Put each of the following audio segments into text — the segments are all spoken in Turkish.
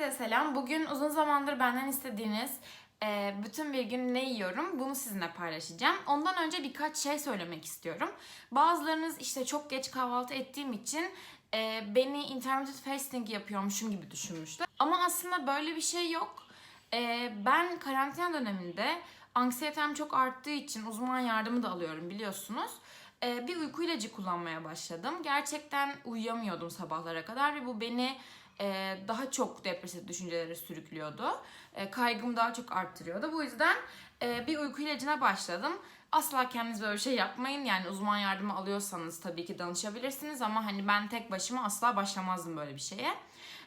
Herkese selam. Bugün uzun zamandır benden istediğiniz e, bütün bir gün ne yiyorum bunu sizinle paylaşacağım. Ondan önce birkaç şey söylemek istiyorum. Bazılarınız işte çok geç kahvaltı ettiğim için e, beni intermittent fasting yapıyormuşum gibi düşünmüşler. Ama aslında böyle bir şey yok. E, ben karantina döneminde anksiyetem çok arttığı için uzman yardımı da alıyorum biliyorsunuz. E, bir uyku ilacı kullanmaya başladım. Gerçekten uyuyamıyordum sabahlara kadar ve bu beni e, daha çok depresif düşüncelere sürüklüyordu. E, kaygımı daha çok arttırıyordu. Bu yüzden e, bir uyku ilacına başladım. Asla kendiniz böyle bir şey yapmayın. Yani uzman yardımı alıyorsanız tabii ki danışabilirsiniz ama hani ben tek başıma asla başlamazdım böyle bir şeye.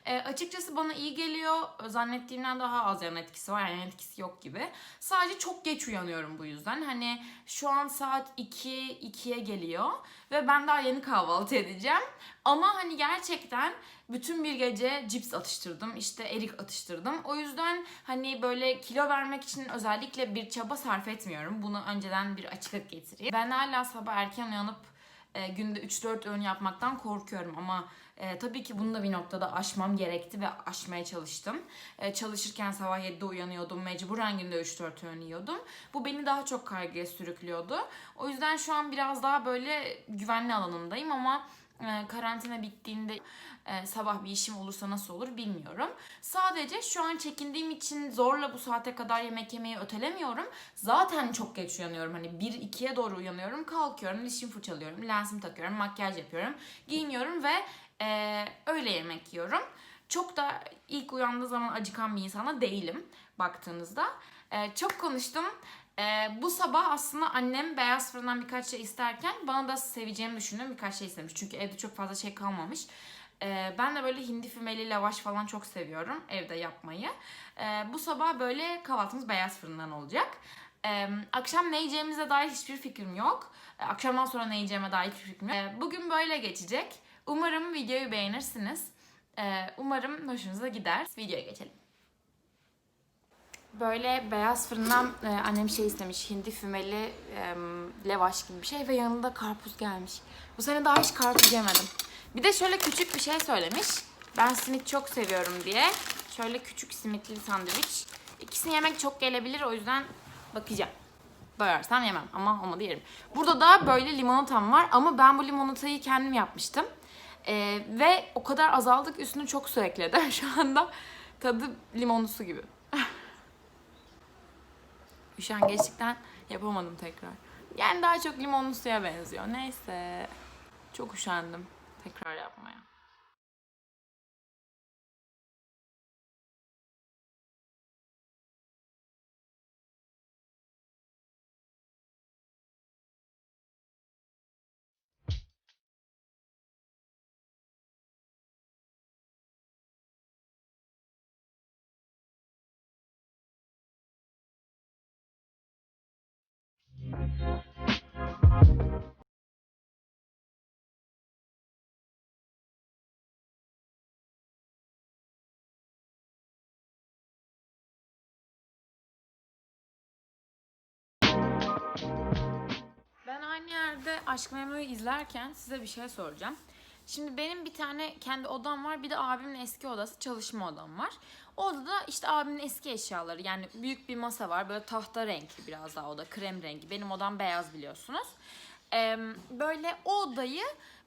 E, açıkçası bana iyi geliyor. Zannettiğimden daha az yan etkisi var. Yani yan etkisi yok gibi. Sadece çok geç uyanıyorum bu yüzden. Hani şu an saat 2, 2'ye geliyor. Ve ben daha yeni kahvaltı edeceğim. Ama hani gerçekten bütün bir gece cips atıştırdım. işte erik atıştırdım. O yüzden hani böyle kilo vermek için özellikle bir çaba sarf etmiyorum. Bunu önceden bir açıklık getireyim. Ben hala sabah erken uyanıp e, günde 3-4 öğün yapmaktan korkuyorum ama e, tabii ki bunu da bir noktada aşmam gerekti ve aşmaya çalıştım. E, çalışırken sabah 7'de uyanıyordum. Mecburen günde 3-4 öğün yiyordum. Bu beni daha çok kaygıya sürüklüyordu. O yüzden şu an biraz daha böyle güvenli alanındayım ama e, karantina bittiğinde e, sabah bir işim olursa nasıl olur bilmiyorum. Sadece şu an çekindiğim için zorla bu saate kadar yemek yemeyi ötelemiyorum. Zaten çok geç uyanıyorum. Hani 1-2'ye doğru uyanıyorum. Kalkıyorum, dişimi fırçalıyorum, lensimi takıyorum, makyaj yapıyorum, giyiniyorum ve e, öyle yemek yiyorum. Çok da ilk uyandığı zaman acıkan bir insana değilim baktığınızda. E, çok konuştum. Ee, bu sabah aslında annem beyaz fırından birkaç şey isterken bana da seveceğimi düşündüğüm birkaç şey istemiş. Çünkü evde çok fazla şey kalmamış. Ee, ben de böyle hindi fümeli lavaş falan çok seviyorum evde yapmayı. Ee, bu sabah böyle kahvaltımız beyaz fırından olacak. Ee, akşam ne yiyeceğimize dair hiçbir fikrim yok. Ee, akşamdan sonra ne yiyeceğime dair hiçbir fikrim yok. Ee, bugün böyle geçecek. Umarım videoyu beğenirsiniz. Ee, umarım hoşunuza gider. Videoya geçelim. Böyle beyaz fırından e, annem şey istemiş. Hindi fümeli e, levaş gibi bir şey ve yanında karpuz gelmiş. Bu sene daha hiç karpuz yemedim. Bir de şöyle küçük bir şey söylemiş. Ben simit çok seviyorum diye. Şöyle küçük simitli sandviç. İkisini yemek çok gelebilir o yüzden bakacağım. Doyarsam yemem ama olmadı yerim. Burada da böyle limonatam var ama ben bu limonatayı kendim yapmıştım. E, ve o kadar azaldık üstüne çok su ekledim. Şu anda tadı limonlu su gibi. Üşengeçlikten yapamadım tekrar. Yani daha çok limonlu suya benziyor. Neyse. Çok üşendim tekrar yapmaya. Ben aynı yerde Aşk Memnu'yu izlerken size bir şey soracağım. Şimdi benim bir tane kendi odam var, bir de abimin eski odası, çalışma odam var. O odada işte abimin eski eşyaları, yani büyük bir masa var, böyle tahta renkli biraz daha oda, krem rengi. Benim odam beyaz biliyorsunuz. Ee, böyle o odayı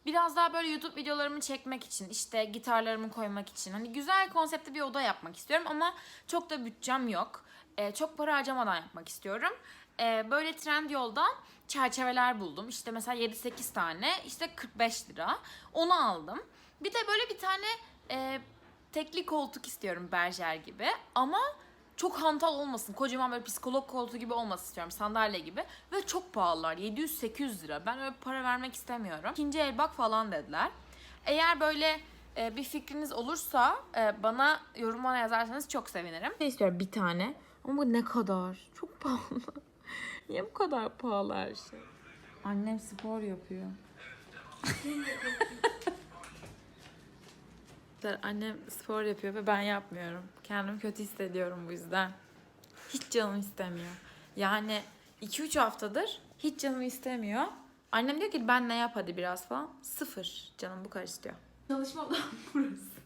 biraz daha böyle YouTube videolarımı çekmek için, işte gitarlarımı koymak için, hani güzel konseptli bir oda yapmak istiyorum ama çok da bütçem yok. Ee, çok para harcamadan yapmak istiyorum. Ee, böyle trend yoldan çerçeveler buldum. İşte mesela 7-8 tane işte 45 lira. Onu aldım. Bir de böyle bir tane e, tekli koltuk istiyorum berjer gibi. Ama çok hantal olmasın. Kocaman böyle psikolog koltuğu gibi olmasın istiyorum. Sandalye gibi. Ve çok pahalılar. 700-800 lira. Ben öyle para vermek istemiyorum. İkinci el bak falan dediler. Eğer böyle e, bir fikriniz olursa e, bana yorumlara yazarsanız çok sevinirim. Ne istiyorum? Bir tane. Ama bu ne kadar? Çok pahalı. Niye bu kadar pahalı her şey? Annem spor yapıyor. Annem spor yapıyor ve ben yapmıyorum. Kendimi kötü hissediyorum bu yüzden. Hiç canım istemiyor. Yani 2-3 haftadır hiç canım istemiyor. Annem diyor ki ben ne yap hadi biraz falan. Sıfır canım bu kadar istiyor. Çalışma odam burası.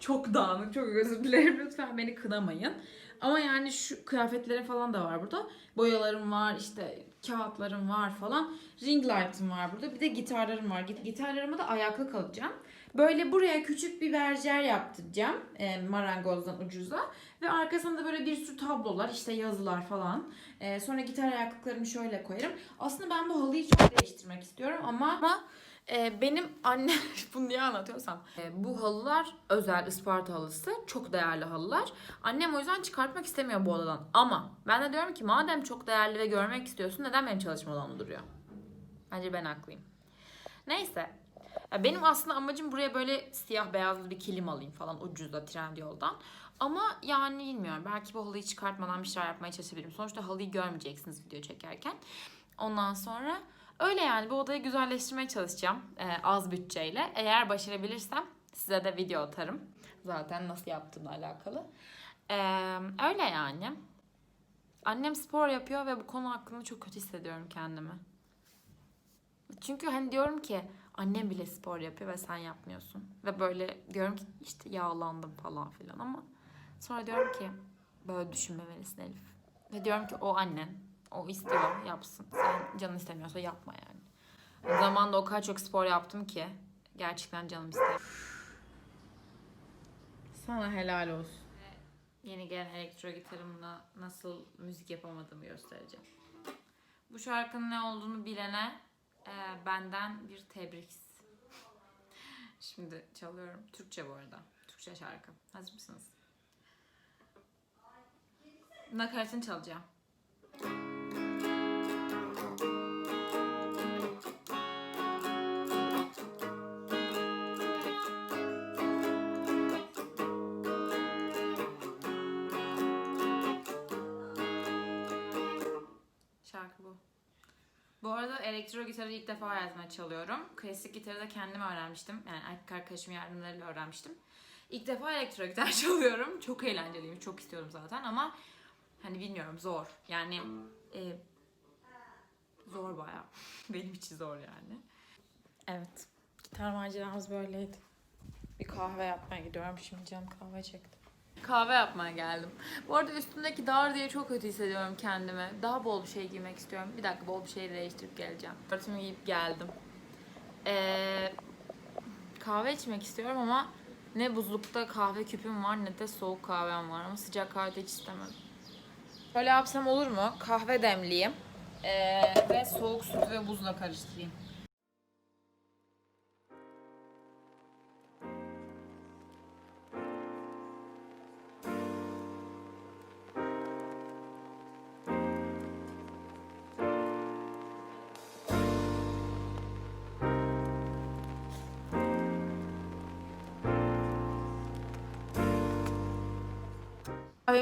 çok dağınık. Çok özür dilerim. Lütfen beni kınamayın. Ama yani şu kıyafetlerim falan da var burada. Boyalarım var, işte kağıtlarım var falan. Ring light'ım var burada. Bir de gitarlarım var. Git gitarlarıma da ayaklı kalacağım. Böyle buraya küçük bir berjer yaptıracağım. E, marangozdan ucuza. Ve arkasında böyle bir sürü tablolar, işte yazılar falan. E, sonra gitar ayaklıklarımı şöyle koyarım. Aslında ben bu halıyı çok değiştirmek istiyorum ama, ama e, benim annem bunu niye anlatıyorsam e, bu halılar özel Isparta halısı çok değerli halılar. Annem o yüzden çıkartmak istemiyor bu odadan. Ama ben de diyorum ki madem çok değerli ve görmek istiyorsun neden benim çalışma odamda duruyor? Bence ben haklıyım. Neyse. Ya benim aslında amacım buraya böyle siyah beyazlı bir kilim alayım falan ucuzda Trendyol'dan. Ama yani bilmiyorum. Belki bu halıyı çıkartmadan bir şeyler yapmaya çalışabilirim. Sonuçta halıyı görmeyeceksiniz video çekerken. Ondan sonra öyle yani bu odayı güzelleştirmeye çalışacağım. Ee, az bütçeyle. Eğer başarabilirsem size de video atarım. Zaten nasıl yaptığımla alakalı. Ee, öyle yani. Annem spor yapıyor ve bu konu hakkında çok kötü hissediyorum kendimi. Çünkü hani diyorum ki annem bile spor yapıyor ve sen yapmıyorsun. Ve böyle diyorum ki işte yağlandım falan filan ama sonra diyorum ki böyle düşünmemelisin Elif. Ve diyorum ki o annen. O istiyor yapsın. Sen canın istemiyorsa yapma yani. Zamanında o kadar çok spor yaptım ki gerçekten canım istiyor. Sana helal olsun. Yeni gelen elektro gitarımla nasıl müzik yapamadığımı göstereceğim. Bu şarkının ne olduğunu bilene e, benden bir tebrik. Şimdi çalıyorum. Türkçe bu arada. Türkçe şarkı. Hazır mısınız? Nakaratını çalacağım. Elektro gitarı ilk defa hayatımda çalıyorum. Klasik gitarı da kendim öğrenmiştim. Yani erkek arkadaşımın yardımlarıyla öğrenmiştim. İlk defa elektro gitar çalıyorum. Çok eğlenceliyim. Çok istiyorum zaten ama hani bilmiyorum zor. Yani e, zor bayağı. Benim için zor yani. Evet. Gitar maceramız böyleydi. Bir kahve yapmaya gidiyorum. Şimdi canım kahve çekti. Kahve yapmaya geldim. Bu arada üstümdeki dar diye çok kötü hissediyorum kendimi. Daha bol bir şey giymek istiyorum. Bir dakika bol bir şey değiştirip geleceğim. Örtümü giyip geldim. Ee, kahve içmek istiyorum ama ne buzlukta kahve küpüm var ne de soğuk kahvem var. Ama sıcak kahve hiç istemem. Böyle yapsam olur mu? Kahve demleyeyim. Ee, ve soğuk süt ve buzla karıştırayım.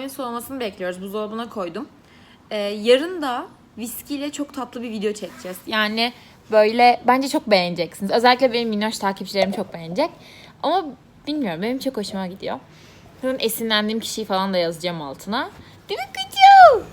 Kahvemin soğumasını bekliyoruz. Buzdolabına koydum. Ee, yarın da viskiyle çok tatlı bir video çekeceğiz. Yani böyle bence çok beğeneceksiniz. Özellikle benim minnoş takipçilerim çok beğenecek. Ama bilmiyorum benim çok hoşuma gidiyor. Zaten esinlendiğim kişiyi falan da yazacağım altına. Değil mi kızım?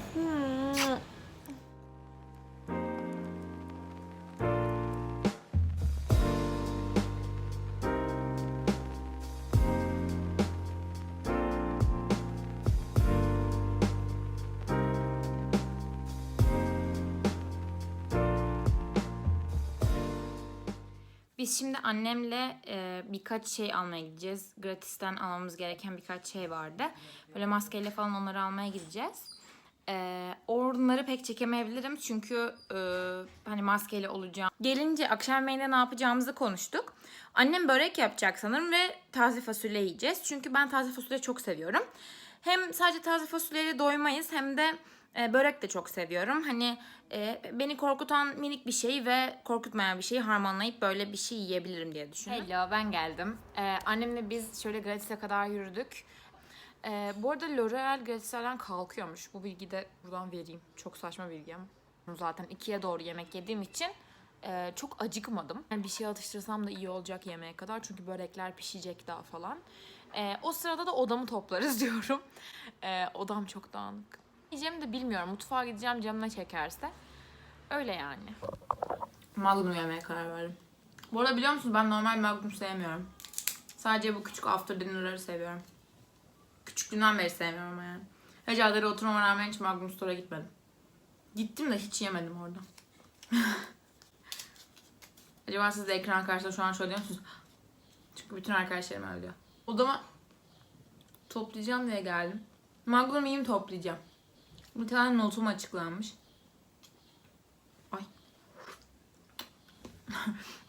Şimdi annemle e, birkaç şey almaya gideceğiz. Gratisten almamız gereken birkaç şey vardı. Böyle maskeyle falan onları almaya gideceğiz. E, onları pek çekemeyebilirim çünkü e, hani maskeyle olacağım. Gelince akşam yemeğinde ne yapacağımızı konuştuk. Annem börek yapacak sanırım ve taze fasulye yiyeceğiz. Çünkü ben taze fasulye çok seviyorum. Hem sadece taze fasulyeyle doymayız hem de e, börek de çok seviyorum. Hani e, beni korkutan minik bir şey ve korkutmayan bir şeyi harmanlayıp böyle bir şey yiyebilirim diye düşündüm. Hello ben geldim. E, annemle biz şöyle gratis'e kadar yürüdük. E, bu arada L'Oreal gratislerden kalkıyormuş. Bu bilgiyi de buradan vereyim. Çok saçma bilgi ama. Zaten ikiye doğru yemek yediğim için e, çok acıkmadım. Yani bir şey atıştırsam da iyi olacak yemeğe kadar. Çünkü börekler pişecek daha falan. E, o sırada da odamı toplarız diyorum. E, odam çok dağınık. Yiyeceğimi de bilmiyorum. Mutfağa gideceğim canına çekerse. Öyle yani. Magnum yemeye karar verdim. Bu arada biliyor musunuz ben normal Magnum sevmiyorum. Sadece bu küçük after dinner'ları seviyorum. Küçüklüğümden beri sevmiyorum ama yani. Hecadere oturmama rağmen hiç Magnum Store'a gitmedim. Gittim de hiç yemedim orada. Acaba siz de ekran karşısında şu an şöyle diyor musunuz? Çünkü bütün arkadaşlarım öyle diyor. Odama toplayacağım diye geldim. Magnum yiyeyim toplayacağım. Bir tane notum açıklanmış. Ay.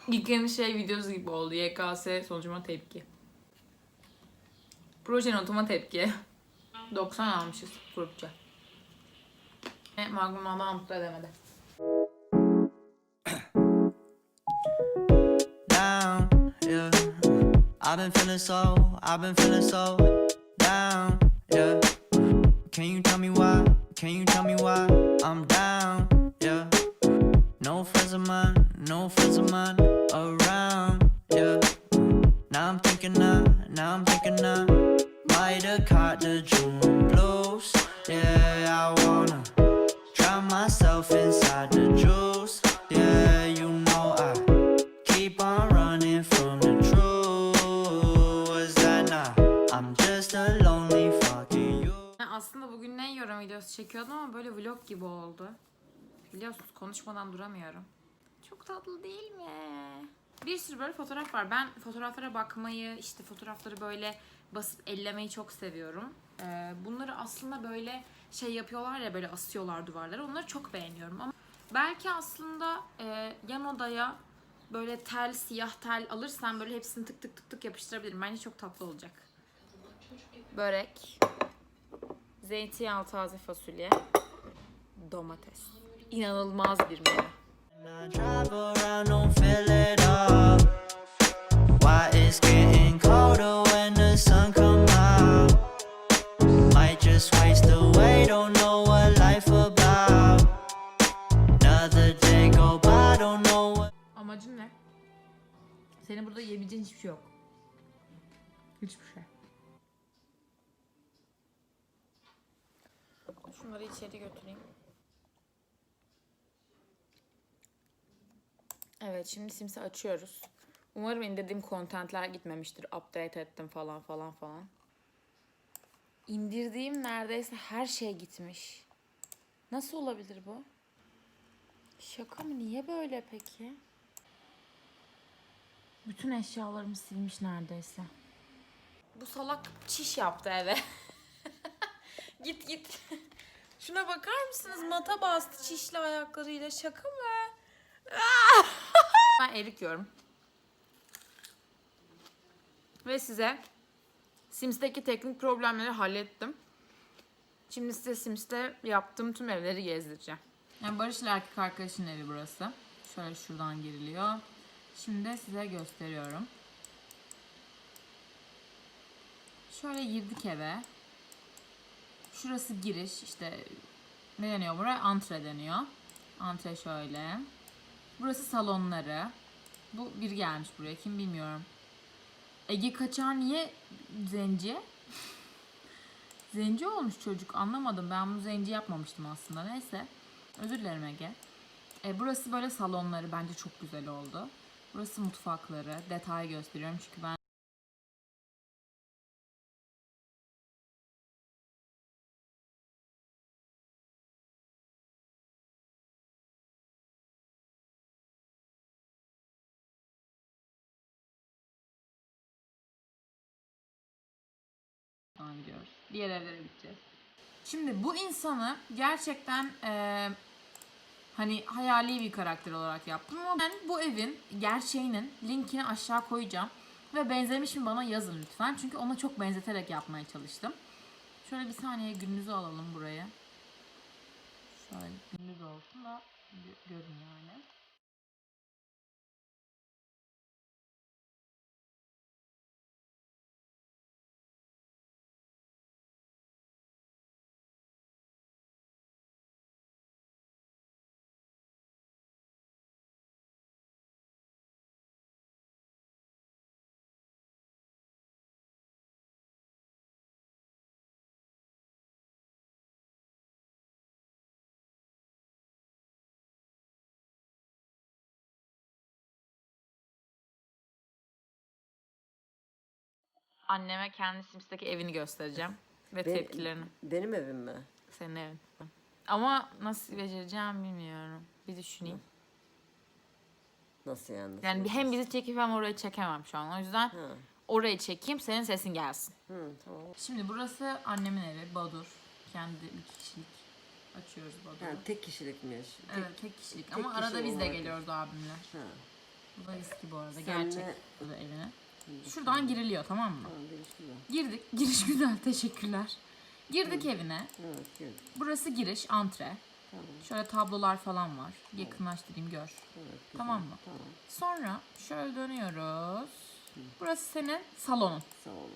İlkinin şey videosu gibi oldu. YKS sonucuma tepki. Proje notuma tepki. 90 almışız grupça. Ve Magnum Allah mutlu edemedi. down, yeah. I've been feeling so, I've been feeling so down, yeah. Can you tell me why I'm down, yeah? No friends of mine, no friends of mine around, oldu. Biliyorsunuz konuşmadan duramıyorum. Çok tatlı değil mi? Bir sürü böyle fotoğraf var. Ben fotoğraflara bakmayı, işte fotoğrafları böyle basıp ellemeyi çok seviyorum. Ee, bunları aslında böyle şey yapıyorlar ya böyle asıyorlar duvarlara. Onları çok beğeniyorum ama belki aslında e, yan odaya böyle tel, siyah tel alırsam böyle hepsini tık tık tık tık yapıştırabilirim. Bence çok tatlı olacak. Börek, zeytinyağlı taze fasulye, domates. İnanılmaz bir menü. And I drive around, don't feel it all. Why it's getting colder when the sun come out. Might just waste away, don't know what life about. Another day go by, don't know what. Amacın ne? Senin burada yiyebileceğin hiçbir şey yok. Hiçbir şey. Şunları içeri götüreyim. Evet şimdi Sims'i açıyoruz. Umarım indirdiğim kontentler gitmemiştir. Update ettim falan falan falan. İndirdiğim neredeyse her şey gitmiş. Nasıl olabilir bu? Şaka mı? Niye böyle peki? Bütün eşyalarımı silmiş neredeyse. Bu salak çiş yaptı eve. git git. Şuna bakar mısınız? Mata bastı çişli ayaklarıyla. Şaka mı? Ben erik yiyorum. Ve size Sims'teki teknik problemleri hallettim. Şimdi size Sims'te yaptığım tüm evleri gezdireceğim. Yani Barış ile erkek arkadaşın evi burası. Şöyle şuradan giriliyor. Şimdi size gösteriyorum. Şöyle girdik eve. Şurası giriş işte ne deniyor buraya? Antre deniyor. Antre şöyle. Burası salonları. Bu bir gelmiş buraya kim bilmiyorum. Ege Kaçar niye zenci? zenci olmuş çocuk anlamadım. Ben bunu zenci yapmamıştım aslında. Neyse. Özür dilerim Ege. E, burası böyle salonları bence çok güzel oldu. Burası mutfakları. Detay gösteriyorum çünkü ben falan gidiyoruz. Diğer evlere gideceğiz. Şimdi bu insanı gerçekten eee, hani hayali bir karakter olarak yaptım ama ben bu evin gerçeğinin linkini aşağı koyacağım. Ve benzemiş mi bana yazın lütfen. Çünkü ona çok benzeterek yapmaya çalıştım. Şöyle bir saniye gününüzü alalım buraya. Şöyle gününüz olsun da gö- görün yani. Anneme kendi Sims'teki evini göstereceğim. Ve Ben- tepkilerini. Benim evim mi? Senin evin. Ama nasıl becereceğim bilmiyorum. Bir düşüneyim. Nasıl yani? Yani bir- hem bizi çekip hem orayı çekemem şu an. O yüzden Ha. orayı çekeyim senin sesin gelsin. Hı, tamam. Şimdi burası annemin evi. Badur. Kendi bir kişilik. Açıyoruz Badur'u. Ha, tek kişilikmiş. Tek- Evet tek kişilik tek ama kişi arada biz de olarak. geliyoruz abimle. Ha. Bu da eski bu arada Senle- gerçek bu da evine. Şuradan giriliyor tamam mı? Tamam, giriş güzel. Girdik. Giriş güzel teşekkürler. Girdik evine. Evet, girdik. Burası giriş antre. Tamam. Şöyle tablolar falan var. Yakınlaştırayım gör. Evet, güzel. Tamam mı? Tamam. Sonra şöyle dönüyoruz. Burası senin salonun Sağ olun.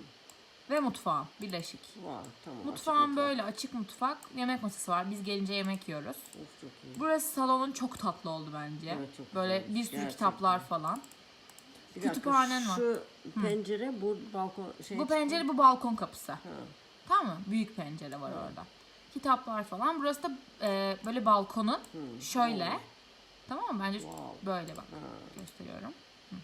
ve mutfağın birleşik. Var, tamam. Mutfağın açık mutfak. böyle açık mutfak. Yemek masası var. Biz gelince yemek yiyoruz. Of, çok iyi. Burası salonun çok tatlı oldu bence. Evet, çok böyle güzel. bir sürü Gerçekten. kitaplar falan. Bir dakika, kütüphanen var. Şu pencere bu balkon şey. Bu pencere bu balkon kapısı. Ha. Tamam mı? Büyük pencere var orada. Kitaplar falan. Burası da e, böyle balkonun şöyle. Tamam mı? Bence Wow. böyle bak. Gösteriyorum. Hı.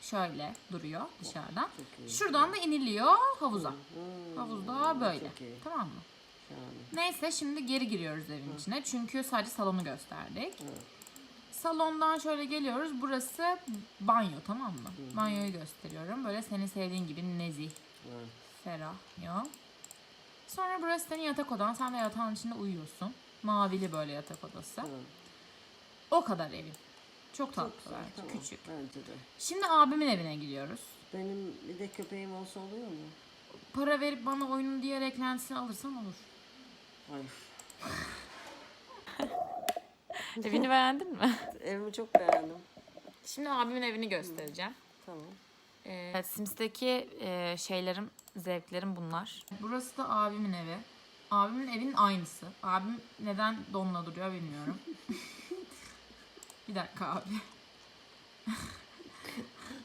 Şöyle duruyor dışarıdan. çok iyi. Şuradan da iniliyor havuza. Hmm, Havuzda böyle. Çok iyi. Tamam mı? Şahane. Neyse şimdi geri giriyoruz evin içine. Çünkü sadece salonu gösterdik. Salondan şöyle geliyoruz. Burası banyo tamam mı? Banyoyu gösteriyorum. Böyle senin sevdiğin gibi nezih, Evet. ferah. Ya. Sonra burası senin yatak odan. Sen de yatağın içinde uyuyorsun. Mavili böyle yatak odası. Evet. O kadar evin. Çok tatlı Güzel, bence. tamam. Küçük. Bence de. Şimdi abimin evine gidiyoruz. Benim bir de köpeğim olsa oluyor mu? Para verip bana oyunun diğer eklentisini alırsan olur. Ay. Evini beğendin mi? Evimi çok beğendim. Şimdi abimin evini göstereceğim. Tamam. Ee, Sims'teki e, şeylerim, zevklerim bunlar. Burası da abimin evi. Abimin evinin aynısı. Abim neden donla duruyor bilmiyorum. bir dakika abi.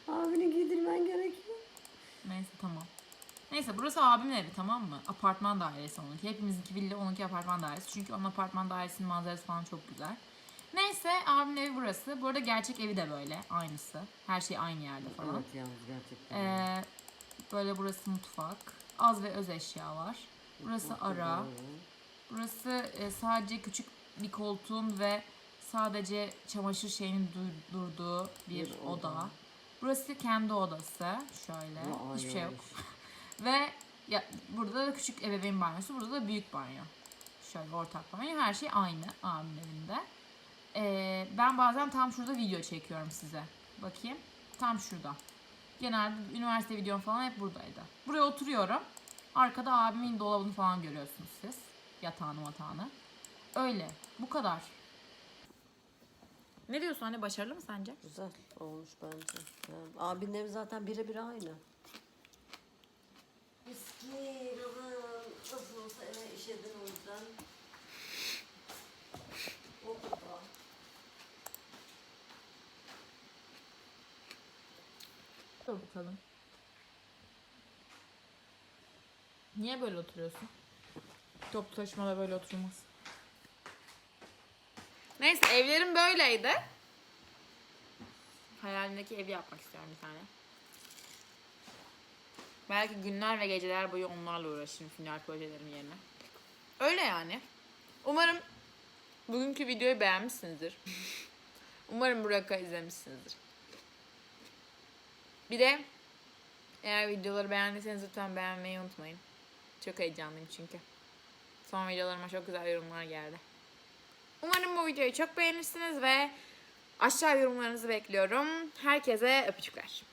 Abini giydirmen gerekiyor. Neyse tamam. Neyse burası abimin evi tamam mı? Apartman dairesi onunki. Hepimizinki villa onunki apartman dairesi. Çünkü onun apartman dairesinin manzarası falan çok güzel. Neyse abimin evi burası. Bu arada gerçek evi de böyle. Aynısı. Her şey aynı yerde falan. Evet yalnız gerçekten. Ee, böyle burası mutfak. Az ve öz eşya var. Burası ara. Burası e, sadece küçük bir koltuğun ve sadece çamaşır şeyinin du- durduğu bir, Bir oda. oda. Burası kendi odası. Şöyle. Vay Hiçbir şey yok. Ve ya, burada da küçük ebeveyn banyosu. Burada da büyük banyo. Şöyle ortak banyo. Her şey aynı abimin evinde. Ee, ben bazen tam şurada video çekiyorum size. Bakayım. Tam şurada. Genelde üniversite videom falan hep buradaydı. Buraya oturuyorum. Arkada abimin dolabını falan görüyorsunuz siz. Yatağını matağını. Öyle. Bu kadar. Ne diyorsun anne? Başarılı mı sence? Güzel olmuş bence. Yani, abinin evi zaten birebir aynı. Eski kızım nasıl olsa eve işedin o yüzden. O kadar. Dur bakalım. Niye böyle oturuyorsun? Toplu taşımada böyle oturulmaz. Neyse evlerim böyleydi. Hayalimdeki evi yapmak istiyorum bir tane. Belki günler ve geceler boyu onlarla uğraşırım final projelerim yerine. Öyle yani. Umarım bugünkü videoyu beğenmişsinizdir. Umarım Burak'ı izlemişsinizdir. Bir de eğer videoları beğendiyseniz lütfen beğenmeyi unutmayın. Çok heyecanlıyım çünkü. Son videolarıma çok güzel yorumlar geldi. Umarım bu videoyu çok beğenirsiniz ve aşağı yorumlarınızı bekliyorum. Herkese öpücükler.